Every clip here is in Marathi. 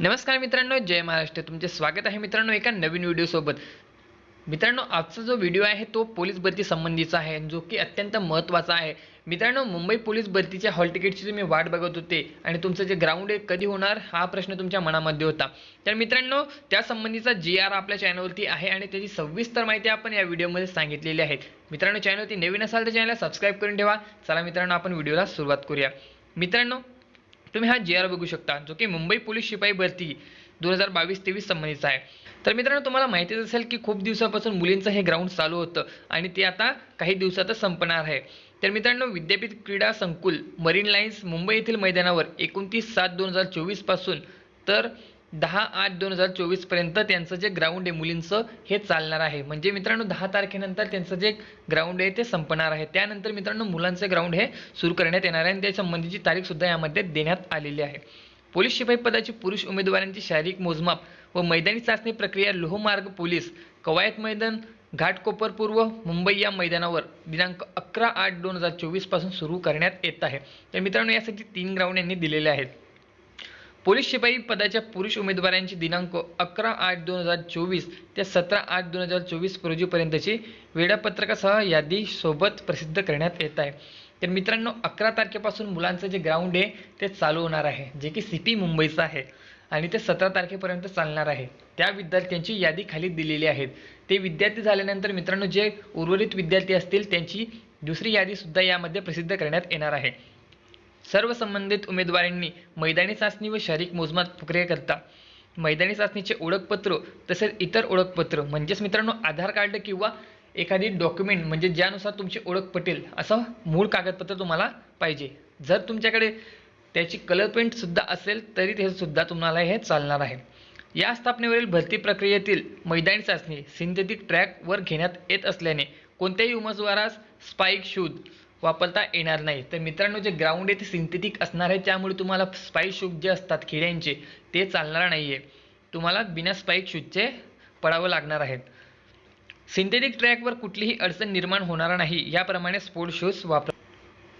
नमस्कार मित्रांनो जय महाराष्ट्र. तुमचे स्वागत आहे मित्रांनो एका नवीन व्हिडिओसोबत मित्रांनो आजचा जो व्हिडिओ आहे तो पोलीस भरती संबंधीचा आहे जो की अत्यंत महत्त्वाचा आहे. मित्रांनो मुंबई पोलीस भरतीच्या हॉल तिकीटची तुम्ही वाट बघत होते आणि तुमचं जे ग्राउंड आहे कधी होणार हा प्रश्न तुमच्या मनामध्ये होता. तर मित्रांनो त्या संबंधीचा जी आर आपल्या चॅनलवरती आहे आणि त्याची सविस्तर माहिती आपण या व्हिडिओमध्ये सांगितलेली आहे. मित्रांनो चॅनलवरती नवीन असाल तर चॅनलला सबस्क्राईब करून ठेवा. चला मित्रांनो आपण व्हिडिओला सुरुवात करूया. मित्रांनो तुम्ही हा जे आर बघू शकता जो की मुंबई पोलीस शिपाई भरती दोन हजार बावीस तेवीस संबंधीचा आहे. तर मित्रांनो तुम्हाला माहितीच असेल की खूप दिवसापासून मुलींचं हे ग्राउंड चालू होतं आणि ते आता काही दिवसातच संपणार आहे. तर मित्रांनो विद्यापीठ क्रीडा संकुल मरीन लाईन्स मुंबई येथील मैदानावर एकोणतीस सात दोन हजार चोवीसपासून तर दहा आठ दोन हजार चोवीसपर्यंत त्यांचं जे ग्राउंड आहे मुलींचं हे चालणार आहे. म्हणजे मित्रांनो दहा तारखेनंतर त्यांचं जे ग्राउंड आहे ते संपणार आहे. त्यानंतर मित्रांनो मुलांचं ग्राउंड हे सुरू करण्यात येणार आहे आणि त्या संबंधीची तारीखसुद्धा यामध्ये देण्यात आलेली आहे. पोलीस शिपाई पदाची पुरुष उमेदवारांची शारीरिक मोजमाप व मैदानी चाचणी प्रक्रिया लोहमार्ग पोलीस कवायत मैदान घाटकोपर पूर्व मुंबई या मैदानावर दिनांक अकरा आठ दोन हजार चोवीसपासून सुरू करण्यात येत आहे. तर मित्रांनो यासाठी तीन ग्राउंड यांनी दिलेले आहेत. पोलीस शिपाई पदाच्या पुरुष उमेदवारांची दिनांक अकरा आठ दोन हजार चोवीस ते सतरा आठ दोन हजार चोवीस रोजीपर्यंतची वेळापत्रकासह यादी सोबत प्रसिद्ध करण्यात येत आहे. तर मित्रांनो अकरा तारखेपासून मुलांचं जे ग्राउंड आहे ते चालू होणार आहे जे की सिटी मुंबईचं आहे आणि ते सतरा तारखेपर्यंत चालणार आहे. त्या विद्यार्थ्यांची यादी खाली दिलेली आहेत. ते विद्यार्थी झाल्यानंतर मित्रांनो जे उर्वरित विद्यार्थी असतील त्यांची दुसरी यादीसुद्धा यामध्ये प्रसिद्ध करण्यात येणार आहे. सर्व संबंधित उमेदवारांनी मैदानी चाचणी व शारीरिक मोजमाप प्रक्रियेकरता मैदानी चाचणीचे ओळखपत्र तसेच इतर ओळखपत्र म्हणजेच मित्रांनो आधार कार्ड किंवा एखादी डॉक्युमेंट म्हणजे ज्यानुसार तुमची ओळख पटेल असं मूळ कागदपत्र तुम्हाला पाहिजे. जर तुमच्याकडे त्याची कलर प्रिंटसुद्धा असेल तरी ते सुद्धा तुम्हाला हे चालणार आहे. या स्थापनेवरील भरती प्रक्रियेतील मैदानी चाचणी सिंथेटिक ट्रॅकवर घेण्यात येत असल्याने कोणत्याही उमेदवारास स्पाईक शूज वापरता येणार नाही. तर मित्रांनो जे ग्राउंड आहे ते सिंथेटिक असणार आहे त्यामुळे तुम्हाला स्पाईक शूज जे असतात खेड्यांचे ते चालणार नाही आहे तुम्हाला बिना स्पाईक शूजचे पडावं लागणार आहेत. सिंथेटिक ट्रॅकवर कुठलीही अडचण निर्माण होणार नाही. याप्रमाणे स्पोर्ट शूज वापर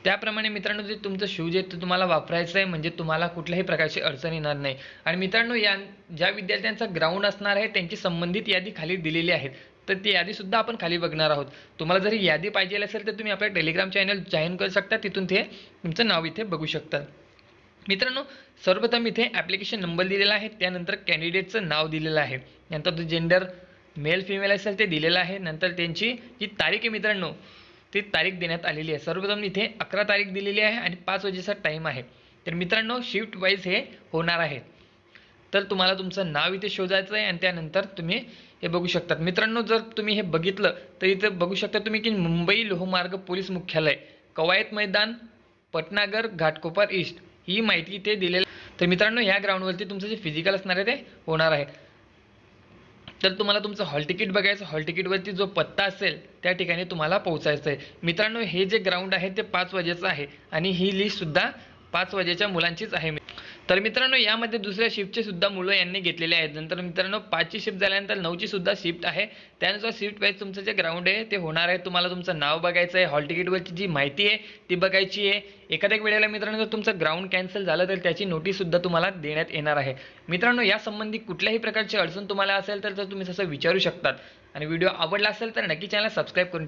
त्याप्रमाणे मित्रांनो जे तुमचं शूज आहे ते तुम्हाला वापरायचं आहे म्हणजे तुम्हाला कुठल्याही प्रकारची अडचण येणार नाही. आणि मित्रांनो या ज्या विद्यार्थ्यांचा ग्राउंड असणार आहे त्यांची संबंधित यादी खाली दिलेली आहे तर ती यादीसुद्धा आपण खाली बघणार आहोत. तुम्हाला जर ही यादी पाहिजे असेल तर तुम्ही आपल्या टेलिग्राम चॅनल जॉईन करू शकता. तिथून ते तुमचं नाव इथे बघू शकता. मित्रांनो सर्वप्रथम इथे ॲप्लिकेशन नंबर दिलेला आहे. त्यानंतर कॅन्डिडेटचं नाव दिलेलं आहे. नंतर तो जेंडर मेल फिमेल असेल ते दिलेलं आहे. नंतर त्यांची जी तारीख आहे मित्रांनो ती तारीख देण्यात आलेली आहे. सर्वप्रथम इथे अकरा तारीख दिलेली आहे आणि पाच वाजेचा टाईम आहे. तर मित्रांनो शिफ्ट वाईज हे होणार आहे. तर तुम्हाला तुमचं नाव इथे शोधायचं आहे आणि त्यानंतर तुम्ही हे बघू शकतात. मित्रांनो जर तुम्ही हे बघितलं तर इथं बघू शकता तुम्ही की मुंबई लोहमार्ग पोलीस मुख्यालय कवायत मैदान पटनागर घाटकोपर ईस्ट ही माहिती इथे दिलेली तर मित्रांनो ह्या ग्राउंडवरती तुमचं जे फिजिकल असणार आहे ते होणार आहे. तर तुम्हाला तुमचं हॉल तिकीट बघायचं हॉल तिकीटवरती जो पत्ता असेल त्या ठिकाणी तुम्हाला पोहोचायचं आहे मित्रांनो हे जे ग्राउंड आहे ते पाच वाजेचं आहे. आणि ही लिस्टसुद्धा पाच वाजेच्या मुलांचीच आहे. तर मित्रांनो यामध्ये दुसऱ्या शिफ्टचे सुद्धा मुलं यांनी घेतलेले आहेत. नंतर मित्रांनो पाचची शिफ्ट झाल्यानंतर नऊची सुद्धा शिफ्ट आहे. त्यानुसार शिफ्ट वाईज तुमचं जे ग्राउंड आहे ते होणार आहे. तुम्हाला तुमचं नाव बघायचं आहे. हॉल तिकीटवरची जी माहिती आहे ती बघायची आहे. एखाद्या वेळेला मित्रांनो जर तुमचं ग्राउंड कॅन्सल झालं तर त्याची नोटीससुद्धा तुम्हाला देण्यात येणार आहे. मित्रांनो या संबंधी कुठल्याही प्रकारची अडचण तुम्हाला असेल तर तर तुम्ही तसं विचारू शकतात आणि व्हिडिओ आवडला असेल तर नक्की चॅनल सबस्क्राईब करून ठेवा.